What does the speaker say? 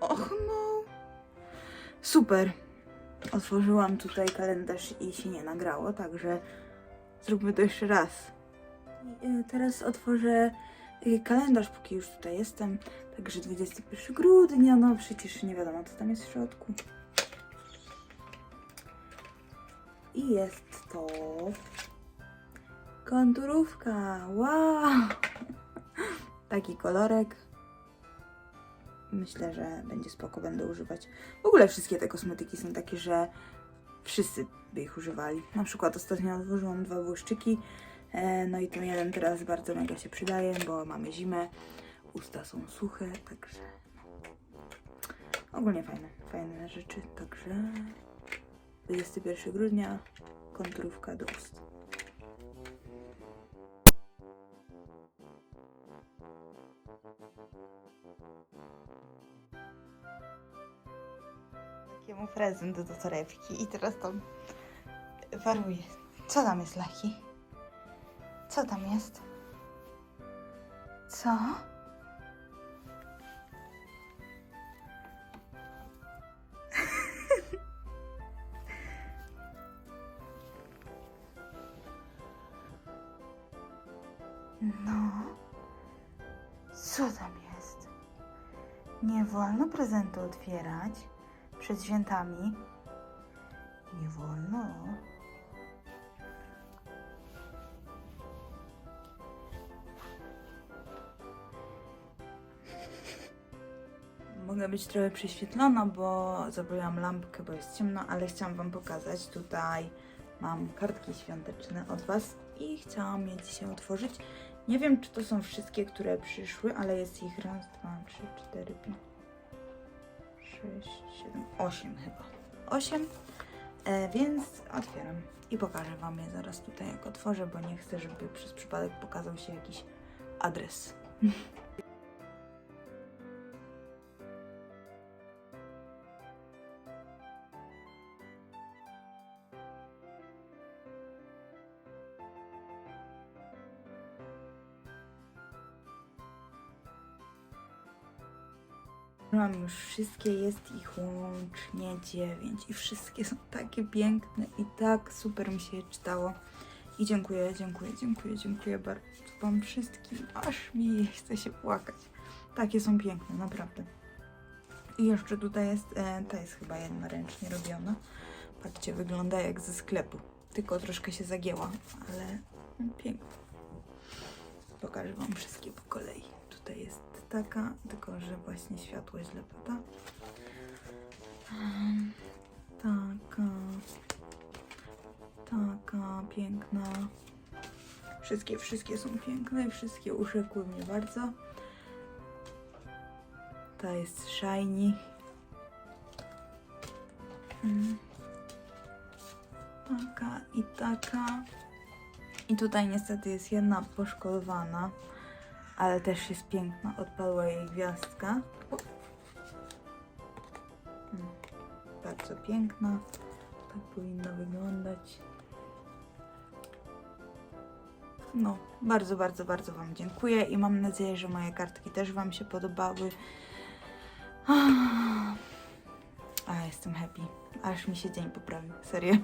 Och no. Super. Otworzyłam tutaj kalendarz i się nie nagrało, także zróbmy to jeszcze raz. Y, Teraz otworzę y, kalendarz, póki już tutaj jestem. Także 21 grudnia, no przecież nie wiadomo, co tam jest w środku. I jest to konturówka. Wow! Taki kolorek. Myślę, że będzie spoko, będę używać. W ogóle wszystkie te kosmetyki są takie, że wszyscy by ich używali. Na przykład ostatnio odłożyłam dwa błyszczyki. E, no i ten jeden teraz bardzo mega się przydaje, bo mamy zimę. Usta są suche, także ogólnie fajne, fajne rzeczy. Także 21 grudnia konturówka do ust. Takiemu prezent do torebki i teraz tam waruję. Co tam jest, Laki? Co tam jest? Co? No. Co tam jest? Nie wolno prezentu otwierać przed świętami. Nie wolno. Mogę być trochę prześwietlona, bo zabrałam lampkę, bo jest ciemno, ale chciałam Wam pokazać. Tutaj mam kartki świąteczne od Was i chciałam je dzisiaj otworzyć. Nie wiem, czy to są wszystkie, które przyszły, ale jest ich raz, dwa, trzy, cztery, pięć, sześć, siedem, osiem chyba. Osiem, e, więc otwieram i pokażę Wam je zaraz tutaj, jak otworzę, bo nie chcę, żeby przez przypadek pokazał się jakiś adres. Mam już wszystkie, jest ich łącznie dziewięć i wszystkie są takie piękne i tak super mi się je czytało. I dziękuję, dziękuję, dziękuję, dziękuję bardzo Wam wszystkim, aż mi chce się płakać. Takie są piękne, naprawdę. I jeszcze tutaj jest, e, ta jest chyba jednoręcznie robiona. Patrzcie, wygląda jak ze sklepu, tylko troszkę się zagięła, ale piękna. Pokażę Wam wszystkie po kolei. Tutaj jest taka, tylko że właśnie światło źle pada. Taka. Taka piękna. Wszystkie, wszystkie są piękne i wszystkie urzekły mnie bardzo. Ta jest shiny. Mm. Taka i taka. I tutaj niestety jest jedna poszkodowana, ale też jest piękna. Odpadła jej gwiazdka. O. Mm, Bardzo piękna. Tak powinno wyglądać. No, bardzo, bardzo, bardzo Wam dziękuję i mam nadzieję, że moje kartki też Wam się podobały. A, jestem happy. Aż mi się dzień poprawił. Serio.